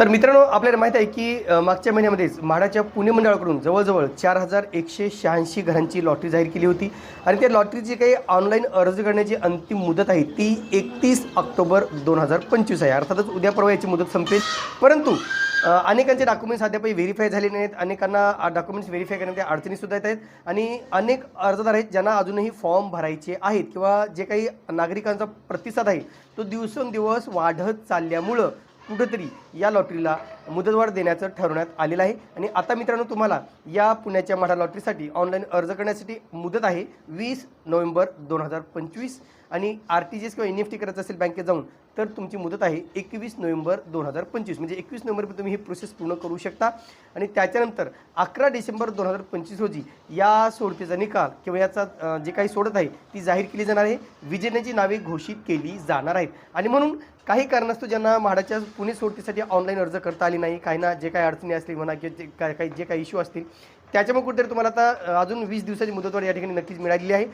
तर मित्रांनो आपल्याला माहीत आहे की मागच्या महिन्यामध्येच म्हाडाच्या पुणे मंडळाकडून जवळजवळ चार हजार एकशे शहाऐंशी घरांची लॉटरी जाहीर केली होती. आणि त्या लॉटरीची काही ऑनलाईन अर्ज करण्याची अंतिम मुदत आहे ती एकतीस ऑक्टोबर दोन हजार पंचवीस आहे. अर्थातच उद्या परवा याची मुदत संपेल. परंतु अनेकांचे डॉक्युमेंट्स अद्यापही व्हेरीफाय झाले नाहीत. अनेकांना डॉक्युमेंट्स व्हेरीफाय करण्याच्या अडचणीसुद्धा येत आहेत. आणि अनेक अर्जदार आहेत ज्यांना अजूनही फॉर्म भरायचे आहेत किंवा जे काही नागरिकांचा प्रतिसाद आहे तो दिवसेंदिवस वाढत चालल्यामुळं कुठंतरी या लॉटरीला मुदतवाढ देण्याचं ठरवण्यात आलेलं आहे. आणि आता मित्रांनो तुम्हाला या पुण्याच्या मठा लॉटरीसाठी ऑनलाईन अर्ज करण्यासाठी मुदत आहे वीस नोव्हेंबर दोन हजार पंचवीस. आणि आर टी जी एस किंवा एन एफ टी करायचं असेल बँकेत जाऊन तर तुमची मुदत आहे एकवीस नोव्हेंबर दोन हजार पंचवीस. म्हणजे एकवीस नोव्हेंबर तुम्ही ही प्रोसेस पूर्ण करू शकता. आणि त्याच्यानंतर अकरा डिसेंबर दोन हजार पंचवीस रोजी या सोडतीचा निकाल किंवा याचा जे काही सोडत आहे ती जाहीर केली जाणार आहे. विजेत्यांची नावे घोषित केली जाणार आहेत. आणि म्हणून काही कारणास्तव ज्यांना म्हाडाच्या पुणे सोडतीसाठी ऑनलाईन अर्ज करता आले नाही काही ना जे काही अडचणी असतील म्हणा किंवा जे काय काही जे काही इश्यू असतील त्याच्यामुळे कुठेतरी तुम्हाला आता अजून वीस दिवसाची मुदतवाढ या ठिकाणी नक्कीच मिळालेली आहे.